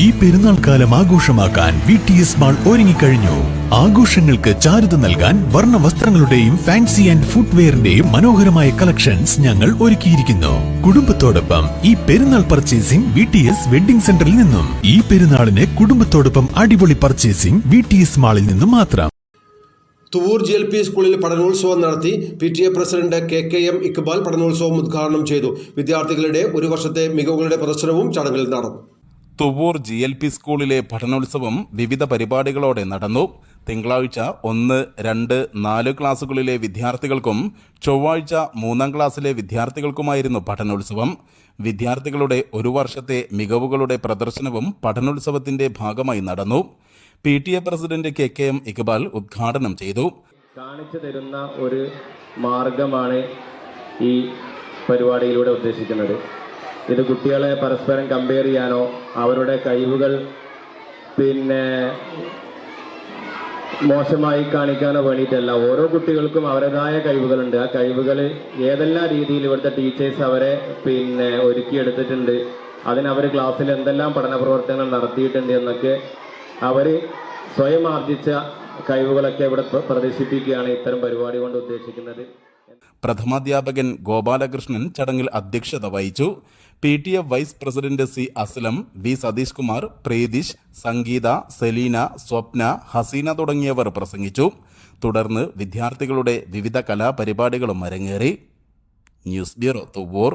ഈ പെരുന്നാൾ കാലം ആഘോഷമാക്കാൻ വി ടി എസ് മാൾ ഒരുങ്ങിക്കഴിഞ്ഞു. ആഘോഷങ്ങൾക്ക് ചാരുത നൽകാൻ വർണ വസ്ത്രങ്ങളുടെയും ഫാൻസി ആൻഡ് ഫുട്വെയറിന്റെയും മനോഹരമായ കളക്ഷൻസ് ഞങ്ങൾ ഒരുക്കിയിരിക്കുന്നു. കുടുംബത്തോടൊപ്പം ഈ പെരുന്നാൾ purchasing V T S wedding സെന്ററിൽ നിന്നും. ഈ പെരുന്നാളിന് കുടുംബത്തോടൊപ്പം അടിപൊളി പർച്ചേസിംഗ് വി ടി എസ് മാളിൽ നിന്നും മാത്രം. തുവൂർ ജി എൽ പി സ്കൂളിൽ പഠനോത്സവം നടത്തി P T A president K K M Iqbal പഠനോത്സവം ഉദ്ഘാടനം ചെയ്തു. വിദ്യാർത്ഥികളുടെ ഒരു വർഷത്തെ മികവുകളുടെ പ്രദർശനവും ചടങ്ങിൽ നടന്നു. തുവൂർ ജി എൽ പി സ്കൂളിലെ പഠനോത്സവം വിവിധ പരിപാടികളോടെ നടന്നു. തിങ്കളാഴ്ച ഒന്ന് രണ്ട് നാല് ക്ലാസുകളിലെ വിദ്യാർത്ഥികൾക്കും ചൊവ്വാഴ്ച മൂന്നാം ക്ലാസ്സിലെ വിദ്യാർത്ഥികൾക്കുമായിരുന്നു പഠനോത്സവം. വിദ്യാർത്ഥികളുടെ ഒരു വർഷത്തെ മികവുകളുടെ പ്രദർശനവും പഠനോത്സവത്തിന്റെ ഭാഗമായി നടന്നു. P T A president K K M Iqbal ഉദ്ഘാടനം ചെയ്തു. കാണിച്ചു തരുന്ന ഒരു മാർഗമാണ് ഈ പരിപാടിയിലൂടെ ഉദ്ദേശിക്കുന്നത്. ഇത് കുട്ടികളെ പരസ്പരം കമ്പയർ ചെയ്യാനോ അവരുടെ കഴിവുകൾ പിന്നെ മോശമായി കാണിക്കാനോ വേണ്ടിയിട്ടല്ല. ഓരോ കുട്ടികൾക്കും അവരുടേതായ കഴിവുകളുണ്ട്. ആ കഴിവുകൾ ഏതെല്ലാം രീതിയിൽ ഇവിടുത്തെ ടീച്ചേഴ്സ് അവരെ പിന്നെ ഒരുക്കിയെടുത്തിട്ടുണ്ട്. അതിനവർ ക്ലാസ്സിൽ എന്തെല്ലാം പഠന പ്രവർത്തനങ്ങൾ നടത്തിയിട്ടുണ്ട് എന്നൊക്കെ അവർ സ്വയം ആർജിച്ച കഴിവുകളൊക്കെ ഇവിടെ പ്രദർശിപ്പിക്കുകയാണ് ഇത്തരം പരിപാടി കൊണ്ട് ഉദ്ദേശിക്കുന്നത്. പ്രഥമാധ്യാപകൻ ഗോപാലകൃഷ്ണൻ ചടങ്ങിൽ അധ്യക്ഷത വഹിച്ചു. P T F vice president C Aslam V Satheesh Kumar Preethish Sangeetha Selina Swapna Haseena തുടങ്ങിയവർ പ്രസംഗിച്ചു. തുടർന്ന് വിദ്യാർത്ഥികളുടെ വിവിധ കലാപരിപാടികളും അരങ്ങേറി. News bureau Thuvur